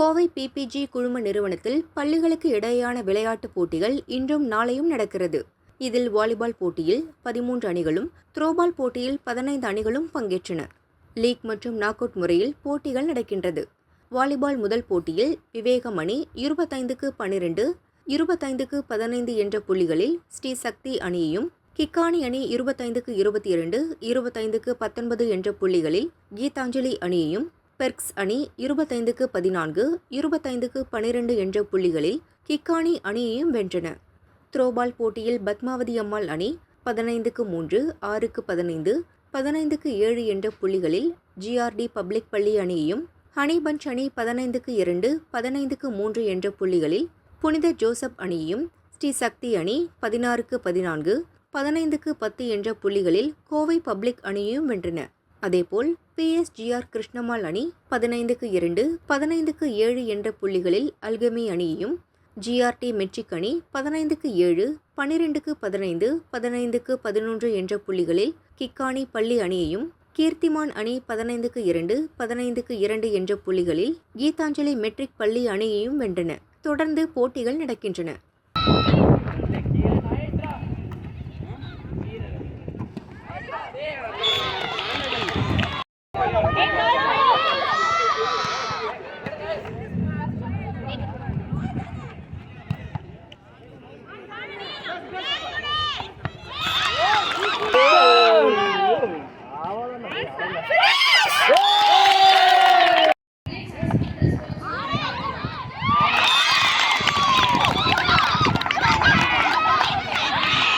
Kovai PPG குழும நிறுவனத்தில் பள்ளிகளுக்கு இடையேயான விளையாட்டுப் போட்டிகள் இன்றும் நாளையும் நடக்கிறது. இதில் வாலிபால் போட்டியில் பதிமூன்று அணிகளும் த்ரோபால் போட்டியில் பதினைந்து அணிகளும் பங்கேற்றன. லீக் மற்றும் நாக் அவுட் முறையில் போட்டிகள் நடக்கின்றது. வாலிபால் முதல் போட்டியில் விவேகம் அணி இருபத்தைந்துக்கு பன்னிரண்டு இருபத்தைந்துக்கு பதினைந்து என்ற புள்ளிகளில் ஸ்ரீ சக்தி அணியையும் கிக்கானி அணி இருபத்தைந்துக்கு இருபத்தி இரண்டு இருபத்தைந்துக்கு பத்தொன்பது என்ற புள்ளிகளில் கீதாஞ்சலி அணியையும் பெர்க்ஸ் அணி இருபத்தைந்துக்கு பதினான்கு இருபத்தைந்துக்கு பனிரெண்டு என்ற புள்ளிகளில் கிக்கானி அணியையும் வென்றன. த்ரோபால் போட்டியில் பத்மாவதி அம்மாள் அணி பதினைந்துக்கு மூன்று ஆறுக்கு பதினைந்து பதினைந்துக்கு ஏழு என்ற புள்ளிகளில் ஜிஆர்டி பப்ளிக் பள்ளி அணியையும் ஹனி பஞ்ச் அணி பதினைந்துக்கு இரண்டு பதினைந்துக்கு மூன்று என்ற புள்ளிகளில் புனித ஜோசப் அணியையும் ஸ்ரீ சக்தி அணி பதினாறுக்கு பதினான்கு பதினைந்துக்கு பத்து என்ற புள்ளிகளில் கோவை பப்ளிக் அணியையும் வென்றன. அதேபோல் பிஎஸ்ஜிஆர் கிருஷ்ணமால் அணி பதினைந்துக்கு இரண்டு பதினைந்துக்கு ஏழு என்ற புள்ளிகளில் அல்கமி அணியையும் ஜிஆர்டி மெட்ரிக் அணி பதினைந்துக்கு ஏழு பன்னிரெண்டுக்கு பதினைந்து பதினைந்துக்கு பதினொன்று என்ற புள்ளிகளில் கிக்கானி பள்ளி அணியையும் கீர்த்திமான் அணி பதினைந்துக்கு இரண்டு பதினைந்துக்கு இரண்டு என்ற புள்ளிகளில் கீதாஞ்சலி மெட்ரிக் பள்ளி அணியையும் வென்றன. தொடர்ந்து போட்டிகள் நடக்கின்றன. Yeah. Yeah!